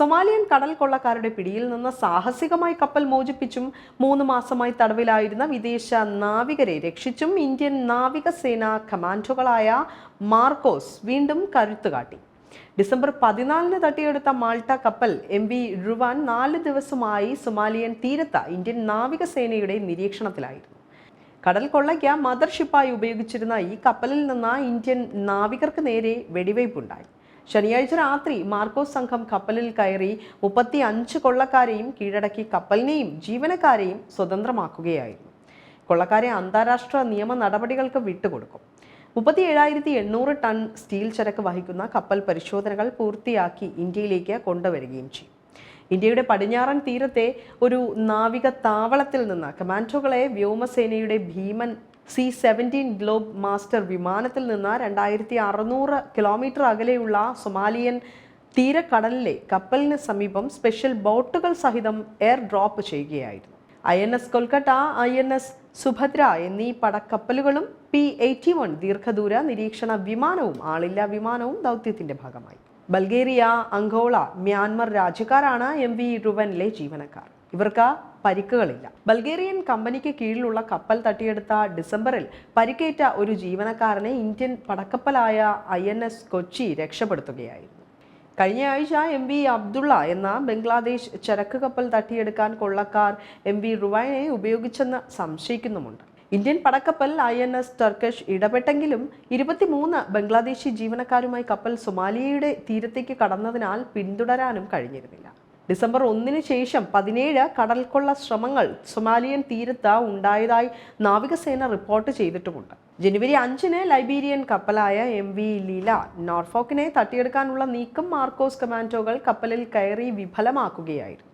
Somalian കടൽ കൊള്ളക്കാരുടെ പിടിയിൽ നിന്ന് സാഹസികമായി കപ്പൽ മോചിപ്പിച്ചും മൂന്ന് മാസമായി തടവിലായിരുന്ന വിദേശ നാവികരെ രക്ഷിച്ചും ഇന്ത്യൻ നാവികസേന കമാൻഡോകളായ മാർക്കോസ് വീണ്ടും കരുത്തുകാട്ടി. ഡിസംബർ പതിനാലിന് തട്ടിയെടുത്ത മാൾട്ട കപ്പൽ എം വി റുവാൻ നാല് ദിവസമായി സൊമാലിയൻ തീരത്ത ഇന്ത്യൻ നാവികസേനയുടെ നിരീക്ഷണത്തിലായിരുന്നു. കടൽ കൊള്ളയ്ക്ക് മദർഷിപ്പായി ഉപയോഗിച്ചിരുന്ന ഈ കപ്പലിൽ നിന്ന് ഇന്ത്യൻ നാവികർക്ക് നേരെ വെടിവയ്പുണ്ടായി. ശനിയാഴ്ച രാത്രി മാർക്കോസ് സംഘം കപ്പലിൽ കയറി മുപ്പത്തി അഞ്ച് കൊള്ളക്കാരെയും കീഴടക്കി കപ്പലിനെയും ജീവനക്കാരെയും സ്വതന്ത്രമാക്കുകയായിരുന്നു. കൊള്ളക്കാരെ അന്താരാഷ്ട്ര നിയമ നടപടികൾക്ക് വിട്ടുകൊടുക്കും. മുപ്പത്തി ഏഴായിരത്തി എണ്ണൂറ് ടൺ സ്റ്റീൽ ചരക്ക് വഹിക്കുന്ന കപ്പൽ പരിശോധനകൾ പൂർത്തിയാക്കി ഇന്ത്യയിലേക്ക് കൊണ്ടുവരികയും ചെയ്യും. ഇന്ത്യയുടെ പടിഞ്ഞാറൻ തീരത്തെ ഒരു നാവിക താവളത്തിൽ നിന്ന് കമാൻഡോകളെ വ്യോമസേനയുടെ ഭീമൻ സി സെവന്റീൻ ഗ്ലോബ് മാസ്റ്റർ വിമാനത്തിൽ നിന്ന് രണ്ടായിരത്തി അറുന്നൂറ് കിലോമീറ്റർ അകലെയുള്ള സൊമാലിയൻ തീരക്കടലിലെ കപ്പലിന് സമീപം സ്പെഷ്യൽ ബോട്ടുകൾ സഹിതം എയർ ഡ്രോപ്പ് ചെയ്യുകയായിരുന്നു. I N S Kolkata I N S Subhadra എന്നീ പടക്കപ്പലുകളും പി എയ്റ്റി വൺ ദീർഘദൂര നിരീക്ഷണ വിമാനവും ആളില്ലാ വിമാനവും ദൗത്യത്തിന്റെ ഭാഗമായി. ബൾഗേറിയ അങ്കോള മ്യാൻമർ രാജ്യക്കാരാണ് എം വി റുവനിലെ ജീവനക്കാർ. ഇവർക്ക് പരിക്കുകളില്ല. ബൾഗേറിയൻ കമ്പനിക്ക് കീഴിലുള്ള കപ്പൽ തട്ടിയെടുത്ത ഡിസംബറിൽ പരിക്കേറ്റ ഒരു ജീവനക്കാരനെ ഇന്ത്യൻ പടക്കപ്പലായ ഐ കൊച്ചി രക്ഷപ്പെടുത്തുകയായിരുന്നു. കഴിഞ്ഞ ആഴ്ച എം വി അബ്ദുള്ള എന്ന ബംഗ്ലാദേശ് ചരക്ക് കപ്പൽ തട്ടിയെടുക്കാൻ കൊള്ളക്കാർ എം വി റുവാനെ ഉപയോഗിച്ചെന്ന് സംശയിക്കുന്നുമുണ്ട്. ഇന്ത്യൻ പടക്കപ്പൽ ഐ എൻ എസ് ടർക്കഷ് ഇടപെട്ടെങ്കിലും ഇരുപത്തിമൂന്ന് ബംഗ്ലാദേശി ജീവനക്കാരുമായി കപ്പൽ സൊമാലിയയുടെ തീരത്തേക്ക് കടന്നതിനാൽ പിന്തുടരാനും കഴിഞ്ഞിരുന്നില്ല. ഡിസംബർ ഒന്നിന് ശേഷം പതിനേഴ് കടൽക്കൊള്ള ശ്രമങ്ങൾ സൊമാലിയൻ തീരത്ത് ഉണ്ടായതായി നാവികസേന റിപ്പോർട്ട് ചെയ്തിട്ടുമുണ്ട്. ജനുവരി അഞ്ചിന് ലൈബീരിയൻ കപ്പലായ എം വി ലീല നോർഫോക്കിനെ തട്ടിയെടുക്കാനുള്ള നീക്കം മാർക്കോസ് കമാൻഡോകൾ കപ്പലിൽ കയറി വിഫലമാക്കുകയായിരുന്നു.